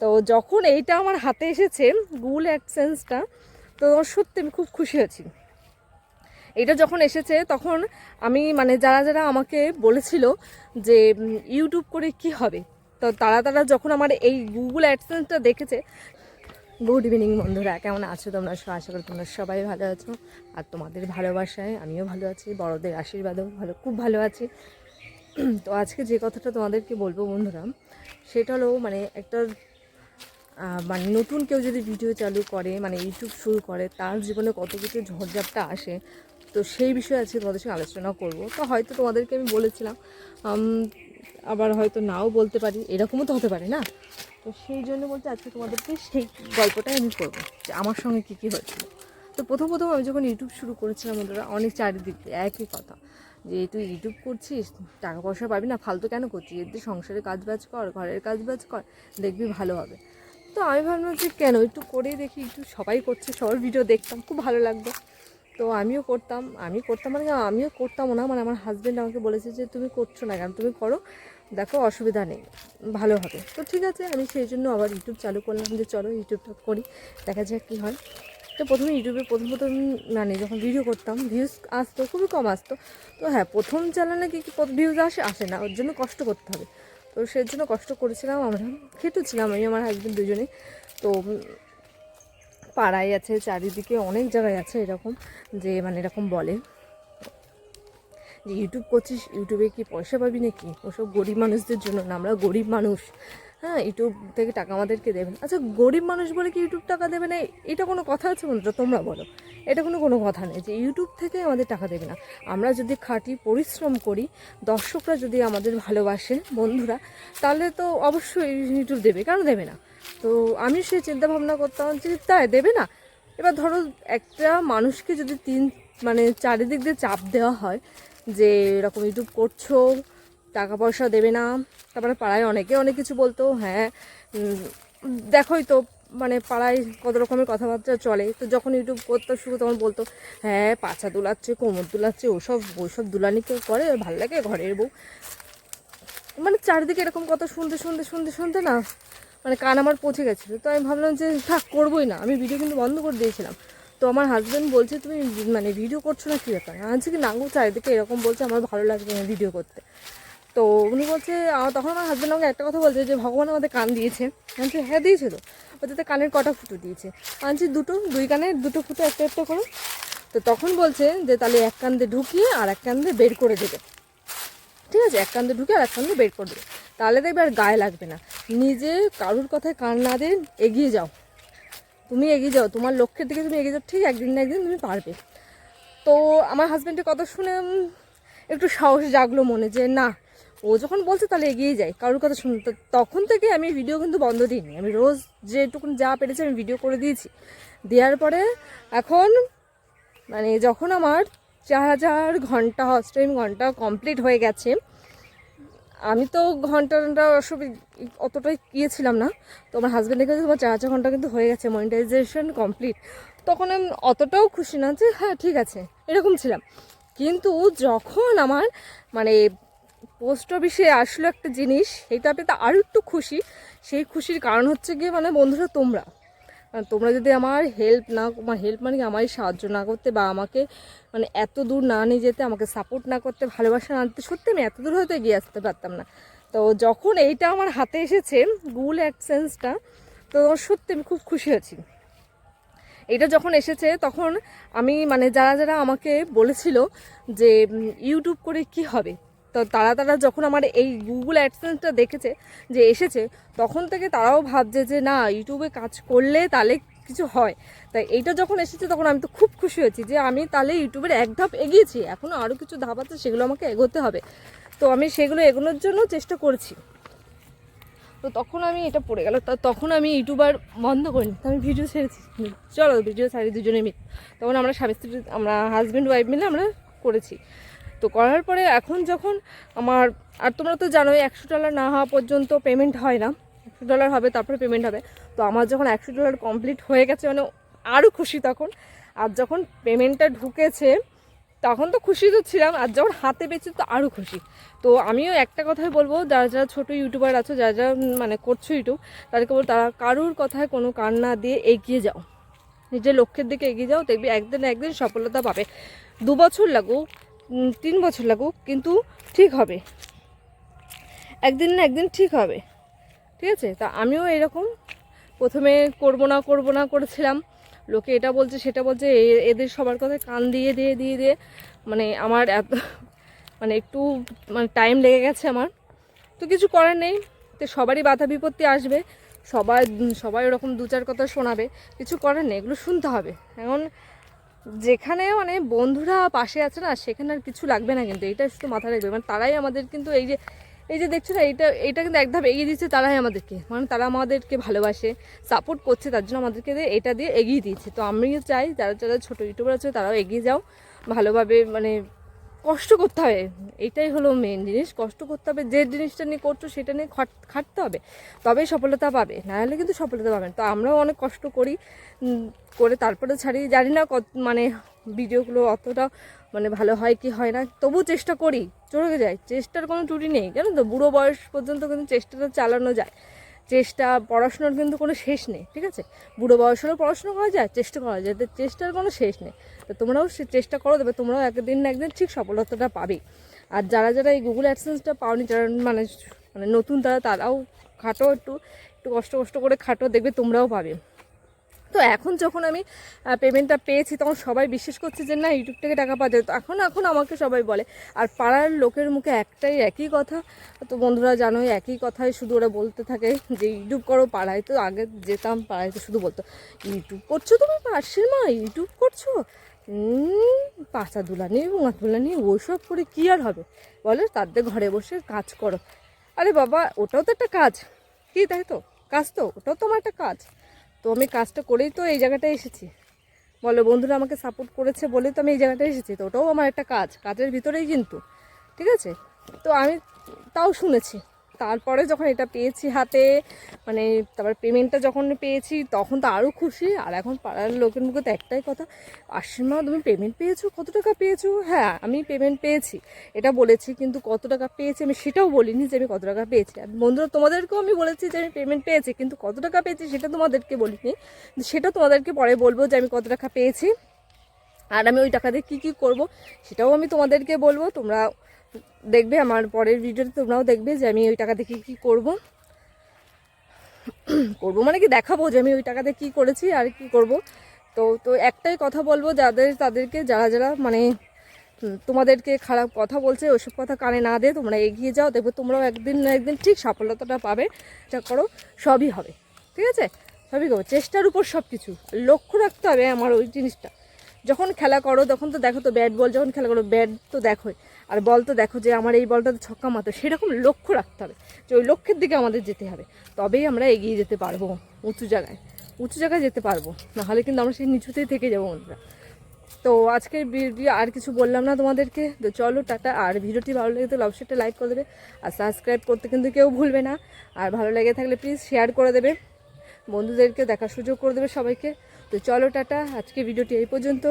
তো যখন এইটা আমার হাতে এসেছে, গুগল অ্যাডসেন্সটা, তো সত্যি আমি খুব খুশি আছি এটা যখন এসেছে, তখন আমি মানে যারা যারা আমাকে বলেছিল যে ইউটিউব করে কি হবে, তো তারা তারা যখন আমার এই গুগল অ্যাডসেন্সটা দেখেছে, গুড ইভিনিং বন্ধুরা, কেমন আছো তোমরা সব? আশা করি তোমরা সবাই ভালো আছো। আর তোমাদের ভালোবাসায় আমিও ভালো আছি, বড়দের আশীর্বাদও ভালো, খুব ভালো আছি। তো আজকে যে কথাটা তোমাদেরকে বলব বন্ধুরা, সেটা হলো মানে একটা মানে নতুন কেউ যদি ভিডিও চালু করে মানে ইউটিউব শুরু করে, তার জীবনে কত কিছু ঝড়ঝাপটা আসে, তো সেই বিষয়ে আজকে তোমাদের সঙ্গে আলোচনা করব। তো হয়তো তোমাদেরকে আমি বলেছিলাম আবার হয়তো নাও বলতে পারি, এরকমও তো হতে পারে না? তো সেই জন্য বলতে আজকে তোমাদেরকে সেই গল্পটাই আমি করব, যে আমার সঙ্গে কী কী হয়েছিল। তো প্রথম প্রথম আমি যখন ইউটিউব শুরু করেছিলাম বন্ধুরা, অনেক চারিদিক একই কথা, যে তুই ইউটিউব করছিস, টাকা পয়সা পাবি না, ফালতু কেন করছিস? এর দিয়ে সংসারে কাজ বাজ কর, ঘরের কাজ বাজ কর, দেখবি ভালো হবে। তো আমি ভাবলাম যে কেন? একটু করেই দেখি, একটু সবাই করছে, সবার ভিডিও দেখতাম, খুব ভালো লাগতো। তো আমিও করতাম, আমি করতাম মানে আমিও করতামও না মানে আমার হাজব্যান্ড আমাকে বলেছে যে তুমি করছ না কেন? তুমি করো, দেখো অসুবিধা নেই, ভালো হবে। তো ঠিক আছে, আমি সেই জন্য আবার ইউটিউব চালু করলাম যে চলো ইউটিউবটা করি, দেখা যাক কী হয়। তো প্রথমে ইউটিউবে প্রথম প্রথম মানে যখন ভিডিও করতাম ভিউজ আসতো, খুবই কম আসতো। তো হ্যাঁ প্রথম চ্যানেলে কি কি ভিউজ আসে আসে না, ওর জন্য কষ্ট করতে হবে। তো সেই জন্য কষ্ট করেছিলাম আমরা। খেটেছিলাম আমি, আমার হাজব্যান্ড দুজনে। তো পাড়ায় আছে, চারিদিকে অনেক জায়গায় আছে এরকম, যে মানে এরকম বলে। যে ইউটিউব করছিস ইউটিউবে কি পয়সা পাবি নাকি? ওসব গরিব মানুষদের জন্য না, আমরা গরিব মানুষ। হ্যাঁ ইউটিউব থেকে টাকা আমাদেরকে দেবেন। আচ্ছা গরিব মানুষ বলে কি ইউটিউব টাকা দেবে না? এটা কোনো কথা আছে বন্ধুরা তোমরা বলো। এটা কোনো কোনো কথা নেই যে ইউটিউব থেকে আমাদের টাকা দেবে না। আমরা যদি খাটি পরিশ্রম করি, দর্শকরা যদি আমাদের ভালোবাসে, বন্ধুরা, তাহলে তো অবশ্যই ইউটিউব দেবে। কেন দেবে না? তো আমি সেই চিন্তা ভাবনা করতাম যে তাই দেবে না। এবার ধরো একটা মানুষকে যদি তিন মানে চারিদিক দিয়ে চাপ দেওয়া হয় যে এরকম ইউটিউব করছ টাকা পয়সা দেবে না। তারপরে পাড়ায় অনেকে অনেক কিছু বলতো হ্যাঁ দেখোই তো মানে পাড়ায় কত রকমের কথাবার্তা চলে। তো যখন ইউটিউব করতে শুরু, তখন বলতো হ্যাঁ পাছা দুলাচ্ছে, কোমর দুলাচ্ছে, ওসব ওইসব দুলানি কেউ করে, ভালো লাগে ঘরের বউ। মানে চারিদিকে এরকম কথা শুনতে শুনতে শুনতে শুনতে না মানে কান আমার পচে গেছিল। তো আমি ভাবলাম যে, থাক, করবোই না। আমি ভিডিও কিন্তু বন্ধ করে দিয়েছিলাম। তো আমার হাজব্যান্ড বলছে, তুমি মানে ভিডিও করছ না কী ব্যাপার? আমি বলছি কি, না গো, চারিদিকে এরকম বলছে, আমার ভালো লাগবে ভিডিও করতে। তো উনি বলছে তখন আমার হাজব্যান্ড আমাকে একটা কথা বলছে যে, ভগবান আমাদের কান দিয়েছে। আমি হ্যাঁ দিয়েছে তো বলছে কানের কটা ফুটো দিয়েছে। বলছি, দুটো, দুই কানের দুটো ফুটো একটা একটা করো। তো তখন বলছে যে, তাহলে এক কান্দে ঢুকিয়ে আর এক কান্দে বের করে দেবে। ঠিক আছে, এক কান্দে ঢুকে আর এক কান্দে বের করে দেবে। তাহলে দেখবে আর গায়ে লাগবে না। নিজে কারুর কথায় কান না দিয়ে এগিয়ে যাও। তুমি এগিয়ে যাও। তোমার লক্ষ্যের দিকে তুমি এগিয়ে যাও। ঠিক একদিন না একদিন তুমি পারবে। তো আমার হাজব্যান্ডের কথা শুনে একটু সাহস জাগলো মনে যে, না ও যখন বলছে তাহলে এগিয়ে যাই কারোর কথা শুনতে তখন থেকে আমি ভিডিও কিন্তু বন্ধ দিইনি। আমি রোজ যেটুকুন যা পেরেছি আমি ভিডিও করে দিয়েছি। দেওয়ার পরে এখন মানে যখন আমার চার হাজার ঘণ্টা স্ট্রিম ঘণ্টা কমপ্লিট হয়ে গেছে, আমি তো ঘন্টাটা সব অতটাই ইয়ে না। তো আমার হাজব্যান্ড দেখে তোমার চার হাজার ঘণ্টা কিন্তু হয়ে গেছে মনিটাইজেশন কমপ্লিট তখন আমি অতটাও খুশি না যে হ্যাঁ ঠিক আছে। এরকম ছিলাম। কিন্তু যখন আমার মানে পোস্ট অফিসে আসলো একটা জিনিস, সেইটা পেতে আরও একটু খুশি। সেই খুশির কারণ হচ্ছে গিয়ে মানে বন্ধুরা তোমরা। তোমরা যদি আমার হেল্প না, আমার হেল্প মানে আমার সাহায্য না করতে বা আমাকে মানে এত দূর না নিয়ে যেতে, আমাকে সাপোর্ট না করতে, ভালোবাসা না দিতে, সত্যি আমি এত দূর হয়তো এগিয়ে আসতে পারতাম না। তো যখন এইটা আমার হাতে এসেছে গুগল অ্যাডসেন্সটা তো সত্যি আমি খুব খুশি আছি এটা যখন এসেছে, তখন আমি মানে যারা যারা আমাকে বলেছিল যে ইউটিউব করে কি হবে তো তারা তারা যখন আমার এই গুগল অ্যাডসেন্সটা দেখেছে, যে এসেছে, তখন থেকে তারাও ভাবছে যে না ইউটিউবে কাজ করলে তাহলে কিছু হয়। তাই এইটা যখন এসেছে, তখন আমি তো খুব খুশি হয়েছি যে আমি তাহলে ইউটিউবের এক ধাপ এগিয়েছি। এখনও আরও কিছু ধাপ আছে, সেগুলো আমাকে এগোতে হবে। তো আমি সেগুলো এগোনোর জন্য চেষ্টা করছি। তো তখন আমি এটা পড়ে গেল। তখন আমি ইউটিউবার বন্ধ করিনি। তো আমি ভিডিও ছেড়েছি। চলো ভিডিও ছাড়ি দুজনে মিলে। তখন আমরা স্বামী স্ত্রী, আমরা হাজব্যান্ড ওয়াইফ মিলে আমরা করেছি। তো করার পরে এখন যখন আমার, আর তোমরা তো জানোই একশো ডলার না হওয়া পর্যন্ত পেমেন্ট হয় না। একশো ডলার হবে, তারপরে পেমেন্ট হবে। তো আমার যখন একশো ডলার কমপ্লিট হয়ে গেছে মানে আরও খুশি তখন। আর যখন পেমেন্টটা ঢুকেছে, তখন তো খুশি তো ছিলাম, আর যখন হাতে পেয়েছি তো আরও খুশি। তো আমিও একটা কথাই বলব, যারা যারা ছোটো ইউটিউবার আছো, যারা যারা মানে করছ ইউটিউব তাদেরকে বলব, তারা কারোর কথায় কোনো কান না দিয়ে এগিয়ে যাও। নিজের লক্ষ্যের দিকে এগিয়ে যাও, দেখবি একদিন একদিন সফলতা পাবে। দু বছর লাগুক তিন বছর লাগুক, কিন্তু ঠিক হবে। একদিন না একদিন ঠিক হবে। ঠিক আছে? তা আমিও এরকম। প্রথমে করব না করব না করেছিলাম। লোকে এটা বলছে, সেটা বলছে এদের সবার কথা কান দিয়ে দিয়ে দিয়ে দিয়ে মানে আমার এত মানে একটু মানে টাইম লেগে গেছে আমার। তো কিছু করার নেই। তো সবারই বাধা বিপত্তি আসবে। সবাই সবাই ওরকম দু চার কথা শোনাবে। কিছু করার নেই, এগুলো শুনতে হবে। এখন যেখানে মানে বন্ধুরা পাশে আছে না, সেখানে আর কিছু লাগবে না কিন্তু, এটা শুধু মাথায় রাখবে। মানে তারাই আমাদের কিন্তু এই যে এই যে দেখছ না এটা এটা কিন্তু একদম এগিয়ে দিচ্ছে তারাই আমাদেরকে। মানে তারা আমাদেরকে ভালোবাসে সাপোর্ট করছে, তার জন্য আমাদেরকে এটা দিয়ে এগিয়ে দিয়েছে। তো আমিও চাই, যারা যারা ছোটো ইউটিউবার আছে, তারাও এগিয়ে যাও। ভালোভাবে মানে কষ্ট করতে হবে। এটাই হলো মেন জিনিস। কষ্ট করতে হবে, যে জিনিসটা নিয়ে করছ সেটা নিয়ে খাট- খাটতে হবে। তবেই সফলতা পাবে। না হলে কিন্তু সফলতা পাবেন তো আমরাও অনেক কষ্ট করি করে তারপরে ছাড়ি। জানি না কত মানে ভিডিওগুলো অতটা মানে ভালো হয় কি হয় না। তবুও চেষ্টা করি। চলে যায়। চেষ্টার কোনো ত্রুটি নেই। জানো তো? বুড়ো বয়স পর্যন্ত কিন্তু চেষ্টাটা চালানো যায়। চেষ্টা, পড়াশোনার কিন্তু কোনো শেষ নেই, ঠিক আছে? বুড়ো বয়সেরও পড়াশোনা করা যায়, চেষ্টা করা যায় চেষ্টার কোনো শেষ নেই। তো তোমরাও সে চেষ্টা করো দেবে তোমরাও একদিন না একদিন ঠিক সফলতাটা পাবে। আর যারা যারা এই গুগল অ্যাডসেন্সটা পাওনি, যারা মানে মানে নতুন, তারা, তারাও খাটো, একটু একটু কষ্ট কষ্ট করে খাটো, দেখবে তোমরাও পাবে। তো এখন যখন আমি পেমেন্টটা পেয়েছি, তখন সবাই বিশ্বাস করছে যে না ইউটিউব থেকে টাকা পাওয়া যায়। তো এখন এখন আমাকে সবাই বলে। আর পাড়ার লোকের মুখে একটাই একই কথা। তো বন্ধুরা জানোই, একই কথাই শুধু ওরা বলতে থাকে যে ইউটিউব করো পাড়ায়। তো আগে যেতাম পাড়ায়, তো শুধু বলতো ইউটিউব করছ তুমি? পাশের মা ইউটিউব করছ? পাচা দুলানি বোঙা দুলানি, ওইসব করে কী আর হবে? বলে, তাদের ঘরে বসে কাজ করো। আরে বাবা, ওটাও তো একটা কাজ। কি তাই তো? কাজ তো, ওটাও তো আমার একটা কাজ। আমি কাজটা করেই তো এই জায়গাটায় এসেছি। বলো, বন্ধুরা আমাকে সাপোর্ট করেছে বলে তো আমি এই জায়গাটায় এসেছি। তো ওটাও আমার একটা কাজ, কাজের ভিতরেই কিন্তু, ঠিক আছে? তো আমি তাও শুনেছি। তারপরে যখন এটা পেয়েছি হাতে মানে তারপর পেমেন্টটা যখন পেয়েছি, তখন তো আরও খুশি। আর এখন পাড়ার লোকের মুখে তো একটাই কথা আশ্বিমা তুমি পেমেন্ট পেয়েছ? কত টাকা পেয়েছ? হ্যাঁ আমি পেমেন্ট পেয়েছি। এটা বলেছি, কিন্তু কত টাকা পেয়েছি আমি সেটাও বলিনি যে আমি কত টাকা পেয়েছি। আর বন্ধুরা, তোমাদেরকেও আমি বলেছি যে আমি পেমেন্ট পেয়েছি, কিন্তু কত টাকা পেয়েছি সেটা তোমাদেরকে বলিনি। সেটা তোমাদেরকে পরে বলব যে আমি কত টাকা পেয়েছি। আর আমি ওই টাকা দিয়ে কী কী করব, সেটাও আমি তোমাদেরকে বলব। তোমরা দেখবে আমার পরের ভিডিওতে তোমরাও দেখবে যে আমি ওই টাকা দিয়ে কী করব। করব মানে কি দেখাবো যে আমি ওই টাকা দিয়ে কী করেছি আর কি করব। তো তো একটাই কথা বলব, যাদের, তাদেরকে যারা যারা মানে তোমাদেরকে খারাপ কথা বলছে ওইসব কথা কানে না দিয়ে তোমরা এগিয়ে যাও, দেখবে তোমরাও একদিন না একদিন ঠিক সফলতাটা পাবে চেষ্টা করো, সবই হবে। ঠিক আছে? সবই করব। চেষ্টার উপর সব কিছু লক্ষ্য রাখতে হবে আমার ওই জিনিসটা। যখন খেলা করো, তখন তো দেখো তো ব্যাট বল যখন খেলা করো ব্যাট তো দেখোই। আর বল তো দেখো যে আমার এই বলটা তো ছক্কা মাত্র সেরকম লক্ষ্য রাখতে হবে যে ওই লক্ষ্যের দিকে আমাদের যেতে হবে। তবেই আমরা এগিয়ে যেতে পারব, উঁচু জায়গায়। উঁচু জায়গায় যেতে পারব, নাহলে কিন্তু আমরা সেই নিচুতেই থেকে যাব বন্ধুরা। তো আজকের ভিডিও আর কিছু বললাম না তোমাদেরকে। তো চলো টাটা, আর ভিডিওটি ভালো লেগে তো অবশ্যই লাইক করে দেবে। আর সাবস্ক্রাইব করতে কিন্তু কেউ ভুলবে না। আর ভালো লেগে থাকলে প্লিজ শেয়ার করে দেবে। বন্ধুদেরকে দেখার সুযোগ করে দেবে সবাইকে। তো চলো টাটা আজকে ভিডিওটি এই পর্যন্ত।